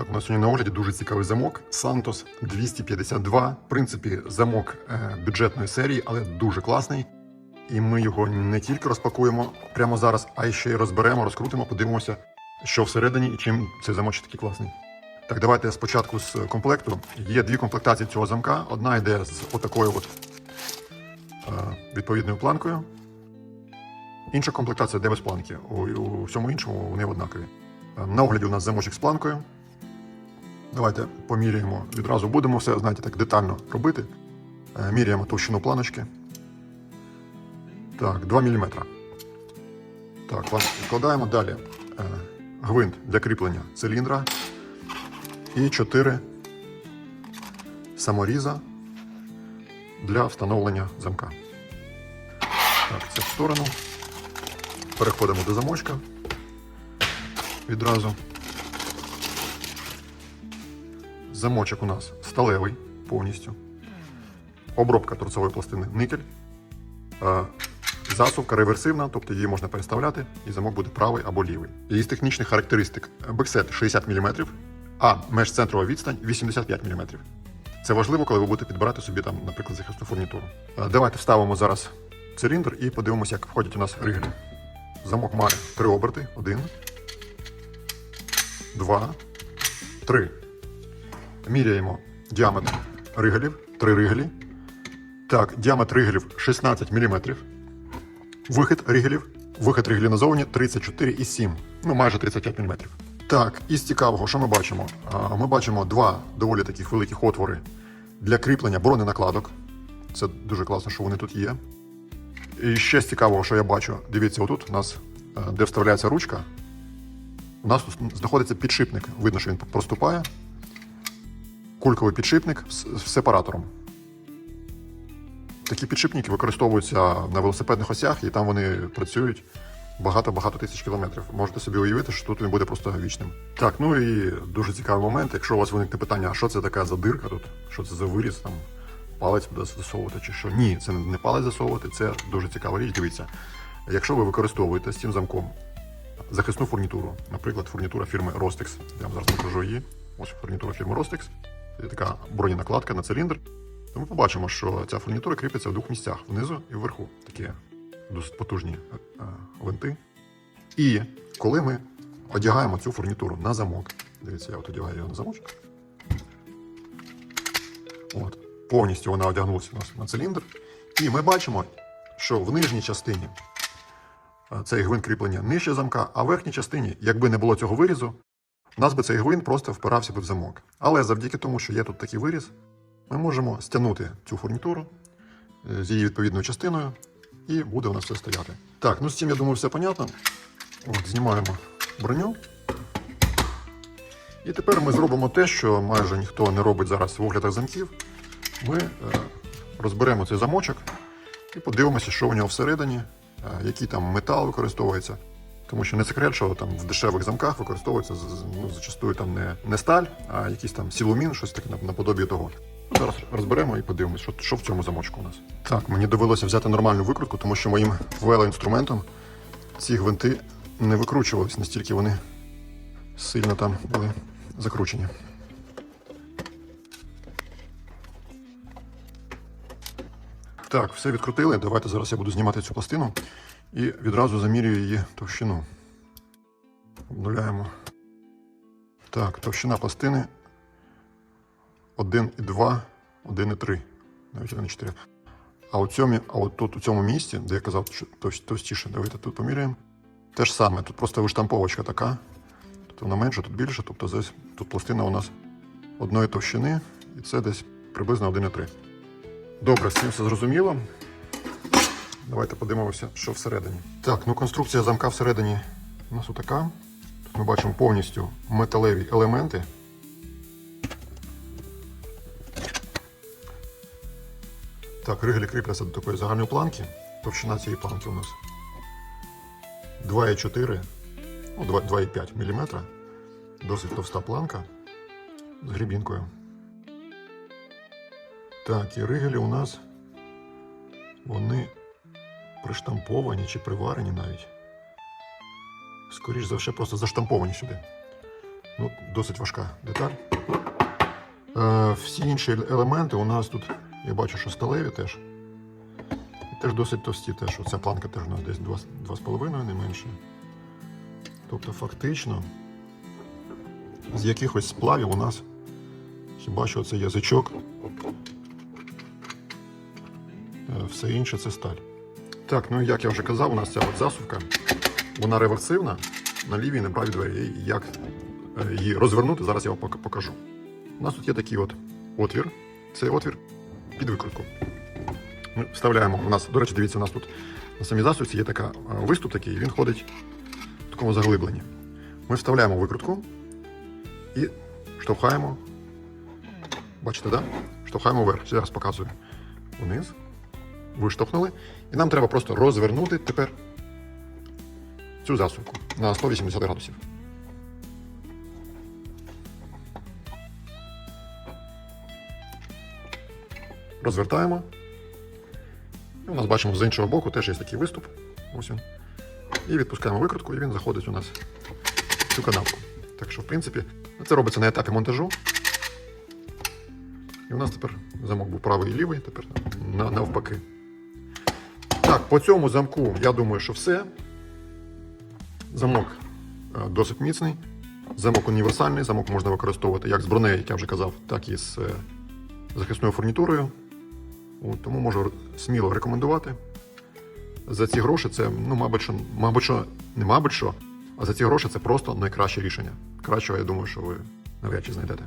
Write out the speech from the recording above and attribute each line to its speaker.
Speaker 1: Так, у нас сьогодні на огляді дуже цікавий замок Santos 252. В принципі, замок е, бюджетної серії, але дуже класний. І ми його не тільки розпакуємо прямо зараз, а й ще й розберемо, розкрутимо, подивимося, що всередині і чим цей замочок такий класний. Так, давайте спочатку з комплекту. Є дві комплектації цього замка. Одна йде з отакою от е, відповідною планкою. Інша комплектація йде без планки. У, у всьому іншому вони однакові. Е, На огляді у нас замочок з планкою. Давайте поміряємо. Відразу будемо все, знаєте, так детально робити. Е, Міряємо товщину планочки. Так, 2 мм. Так, планку відкладаємо. Далі е, гвинт для кріплення циліндра. І 4 саморіза для встановлення замка. Так, це в сторону. Переходимо до замочка. Відразу. Замочок у нас сталевий повністю. Обробка торцової пластини никель. Засувка реверсивна, тобто її можна переставляти, і замок буде правий або лівий. Її з технічних характеристик бексет 60 мм, а межцентрова відстань 85 мм. Це важливо, коли ви будете підбирати собі там, наприклад, захисну фурнітуру. Давайте вставимо зараз циліндр і подивимося, як входять у нас ригелі. Замок має три оберти. Один, два, три. Міряємо діаметр ригелів. Три ригелі. Так, діаметр ригелів 16 мм. Вихід ригелів. Вихід ригелів назовні 34,7. Ну, майже 35 мм. Так, із цікавого, що ми бачимо? Ми бачимо два доволі таких великих отвори для кріплення броненакладок. Це дуже класно, що вони тут є. І ще з цікавого, що я бачу, дивіться, отут у нас, е, де вставляється ручка, у нас тут знаходиться підшипник. Видно, що він проступає. Кульковий підшипник з сепаратором. Такі підшипники використовуються на велосипедних осях, і там вони працюють багато-багато тисяч кілометрів. Можете собі уявити, що тут він буде просто вічним. Так, ну і дуже цікавий момент. Якщо у вас виникне питання, а що це така за дирка тут? Що це за виріз там? Палець буде засовувати чи що? Ні, це не палець засовувати, це дуже цікава річ. Дивіться, якщо ви використовуєте з цим замком захисну фурнітуру, наприклад, фурнітура фірми Rostex, я вам зараз покажу її. Ось фурнітура фірми Rostex. Така броненакладка на циліндр. То ми побачимо, що ця фурнітура кріпиться в двох місцях внизу і вверху. Такі досить потужні е, е, винти. І коли ми одягаємо цю фурнітуру на замок, дивіться, я от одягаю його на замочок. От, повністю вона одягнулася у нас на циліндр. І ми бачимо, що в нижній частині е, цей гвинт кріплення нижче замка, а в верхній частині, якби не було цього вирізу, нас би цей гвинт просто впирався би в замок. Але завдяки тому, що є тут такий виріз, ми можемо стягнути цю фурнітуру е, з її відповідною частиною, і буде у нас все стояти. Так, ну з цим я думаю, все понятно. От, знімаємо броню. І тепер ми зробимо те, що майже ніхто не робить зараз в оглядах замків. Ми е, розберемо цей замочок і подивимося, що у нього всередині, е, який там метал використовується. Тому що не секрет, що там в дешевих замках використовується ну, зачастую там не, не сталь, а якийсь там сілумін, щось таке наподобі того. Ну, Зараз розберемо і подивимося, що, що в цьому замочку у нас. Так, мені довелося взяти нормальну викрутку, тому що моїм велоінструментом ці гвинти не викручувались, настільки вони сильно там були закручені. Так, все відкрутили. Давайте зараз я буду знімати цю пластину і відразу замірюю її товщину. Обнуляємо. Так, товщина пластини 1,2, 1,3, навіть 1,4. А от тут у цьому місці, де я казав, що товстіше, давайте тут поміряємо. Те ж саме, тут просто виштамповочка така. Тут вона менша, тут більше, тобто здесь, тут пластина у нас одної товщини, і це десь приблизно 1,3. Добре, цим все зрозуміло. Давайте подивимося, що всередині. Так, ну конструкція замка всередині у нас отака. Тут ми бачимо повністю металеві елементи. Так, ригелі кріпляться до такої загальної планки. Товщина цієї планки у нас 2,4, ну, 2,5 мм. Досить товста планка з грібінкою. Так, і ригелі у нас вони приштамповані чи приварені навіть. Скоріше за все, просто заштамповані сюди. Ну, досить важка деталь. Е, всі інші елементи у нас тут, я бачу, що сталеві теж. І теж досить товсті. Теж. Оця планка теж у нас десь 2,5, не менше. Тобто, фактично, з якихось сплавів у нас хіба що це язичок. Е, Все інше це сталь. Так, ну як я вже казав, у нас ця от засувка, вона реверсивна на лівій і на правій двері. Як е, її розвернути, зараз я вам покажу. У нас тут є такий от отвір. Цей отвір під викрутку. Ми вставляємо. У нас, до речі, дивіться, у нас тут на самій засувці є така е, виступ такий, він ходить в такому заглибленні. Ми вставляємо викрутку і штовхаємо. Бачите? Да? Штовхаємо вверх. Зараз показую. Униз. Виштовхнули. І нам треба просто розвернути тепер цю засувку на 180 градусів. Розвертаємо. І у нас бачимо з іншого боку теж є такий виступ. Ось він. І відпускаємо викрутку, і він заходить у нас в цю канавку. Так що, в принципі, це робиться на етапі монтажу. І у нас тепер замок був правий і лівий, тепер навпаки. Так, по цьому замку я думаю, що все. Замок е, досить міцний. Замок універсальний, замок можна використовувати як з бронею, як я вже казав, так і з е, захисною фурнітурою. От, тому можу сміло рекомендувати. За ці гроші це, ну, мабуть, що, мабуть, що, не мабуть що, а за ці гроші це просто найкраще рішення. Кращого, я думаю, що ви навряд чи знайдете.